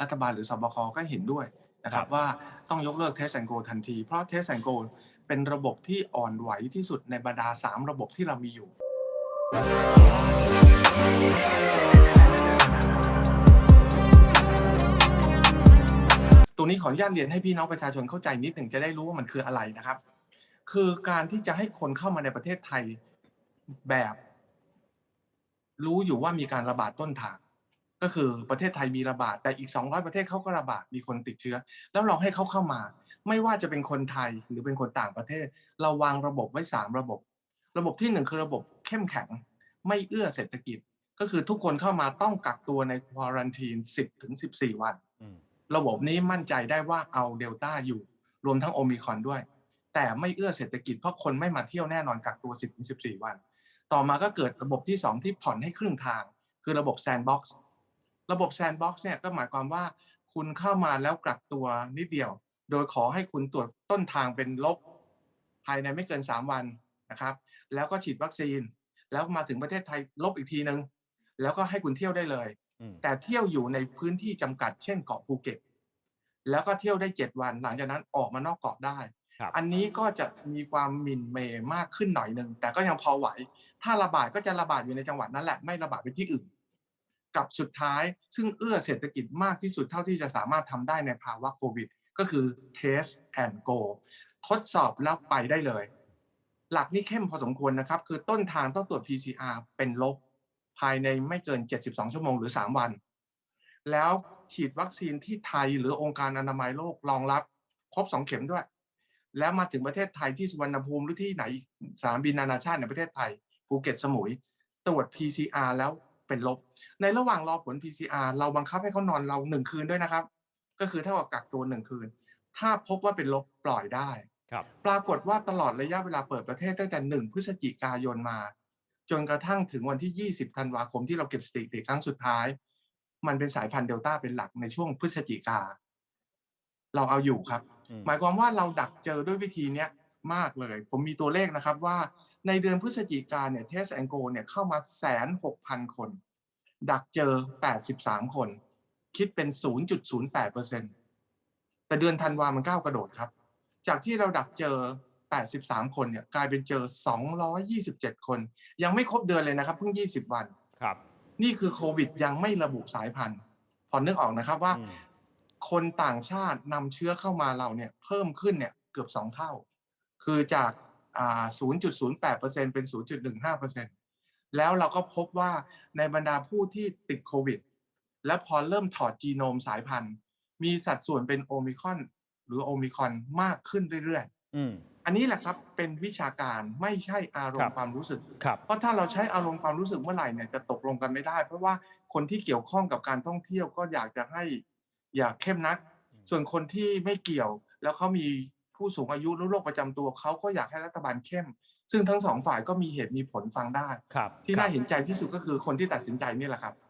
รัฐบาลหรือสบคก็เห็นด้วยนะครับว่าต้องยกเลิกเทสแอนโกทันที เพราะเทสแอนโกเป็นระบบที่อ่อนไหวที่สุดในบรรดา 3 ระบบที่เรามีอยู่ ตรงนี้ขออนุญาตเรียนให้พี่น้องประชาชนเข้าใจนิดหนึ่งจะได้รู้ว่ามันคืออะไรนะครับ คือการที่จะให้คนเข้ามาในประเทศไทยแบบ รู้อยู่ว่ามีการระบาดต้นทาง ก็คือประเทศไทยมีระบาด แต่อีก 200 ประเทศเขาก็ระบาดมีคนติดเชื้อ แล้วเราให้เขาเข้ามา ไม่ว่าจะเป็นคนไทยหรือเป็นคนต่างประเทศ เราวางระบบไว้ 3 ระบบ ระบบที่ 1 คือระบบเข้มแข็ง ไม่เอื้อเศรษฐกิจ ก็คือทุกคนเข้ามาต้องกักตัวในควอรันทีน 10ถึง14 วันอืมระบบนี้มั่นใจได้ว่าเอาเดลต้าอยู่ รวมทั้งโอมิครอนด้วย แต่ไม่เอื้อเศรษฐกิจเพราะคนไม่มาเที่ยวแน่นอนกักตัว 10-14 วัน ต่อมาก็เกิดระบบที่ 2 ที่ผ่อนให้ครึ่งทาง คือระบบแซนด์บ็อกซ์ ระบบแซนด์บ็อกซ์เนี่ยก็หมายความว่าคุณเข้ามาแล้วกักตัวนิดเดียว โดยขอให้คุณตรวจต้นทางเป็นลบ ภายในไม่เกิน 3 วันนะครับ แล้วก็ฉีดวัคซีน แล้วมาถึงประเทศไทยลบอีกทีนึงแล้วก็ให้คุณเที่ยวได้เลยอืมแต่เที่ยวอยู่ในพื้นที่จำกัด เช่นเกาะภูเก็ต แล้วก็เที่ยวได้ 7 วัน หลังจากนั้นออกมานอกเกาะได้ครับอันนี้ก็จะมีความหมิ่นเมย์มากขึ้นหน่อยหนึ่งแต่ก็ยังพอไหว ถ้าระบาดก็จะระบาดอยู่ในจังหวัดนั้นแหละไม่ระบาดไปที่อื่น กับสุดท้าย ซึ่งเอื้อเศรษฐกิจมากที่สุดเท่าที่จะสามารถทำได้ในภาวะโควิด ก็คือ test and go ทดสอบแล้วไปได้เลย หลักนี้เข้มพอสมควรนะครับ คือต้นทางต้องตรวจ PCR เป็นลบ ภายในไม่เกิน 72 ชั่วโมงหรือ 3 วัน แล้วฉีดวัคซีนที่ไทยหรือองค์การอนามัยโลกรองรับ ครบ 2 เข็มด้วย แล้วมาถึงประเทศไทยที่สุวรรณภูมิหรือที่ไหนสนามบินนานาชาติในประเทศไทยภูเก็ตสมุยตรวจ PCR แล้ว เป็นลบ ในระหว่างรอผล PCR เราบังคับให้เขานอนเราหนึ่งคืนด้วยนะครับ ก็คือเท่ากับกักตัวหนึ่งคืน ถ้าพบว่าเป็นลบปล่อยได้ครับปรากฏว่าตลอดระยะเวลาเปิดประเทศตั้งแต่1พฤศจิกายนมา จนกระทั่งถึงวันที่ 20 ธันวาคมที่เราเก็บสถิติครั้งสุดท้าย มันเป็นสายพันธุ์เดลต้าเป็นหลักในช่วงพฤศจิกา เราเอาอยู่ครับอืมหมายความว่าเราดักเจอด้วยวิธีเนี้ยมากเลย ผมมีตัวเลขนะครับว่า ในเดือนพฤศจิกาเนี่ยเทสแอนโกเนี่ยเข้ามาแสนหกพันคน ดักเจอ 83 คน คิดเป็น 0.08เปอร์เซ็นแต่เดือนธันวามันก้าวกระโดดครับ จากที่เราดักเจอ 83 คนเนี่ยกลายเป็นเจอ 227 คน ยังไม่ครบเดือนเลยนะครับเพิ่ง 20 วันครับนี่คือโควิดยังไม่ระบุสายพันธุ์พอนึกออกนะครับว่าอืมคนต่างชาตินำเชื้อเข้ามาเราเนี่ยเพิ่มขึ้นเนี่ยเกือบ2เท่า คือจากอ่า 0.08%เป็น 0.15%แล้วเราก็พบว่าในบรรดาผู้ที่ติดโควิด และพอเริ่มถอดจีโนมสายพันธุ์ มีสัดส่วนเป็นโอมิครอนหรือโอมิครอนมากขึ้นเรื่อยอืมๆอันนี้แหละครับเป็นวิชาการไม่ใช่อารครัมบณ์ความรู้สึกครับเพราะถ้าเราใช้อารมณ์ความรู้สึกเมื่อไหร่เนี่ยจะตกลงกันไม่ได้ เพราะว่าคนที่เกี่ยวข้องกับการท่องเที่ยวก็อยากจะให้อยากเข้มนัก ส่วนคนที่ไม่เกี่ยวแล้วเขามี ผู้สูงอายุหรือโรคประจำตัวเขาก็อยากให้รัฐบาลเข้ม ซึ่งทั้งสองฝ่ายก็มีเหตุมีผลฟังได้ครับที่น่าครับเห็นใจที่สุดก็คือคนที่ตัดสินใจนี่แหละครับ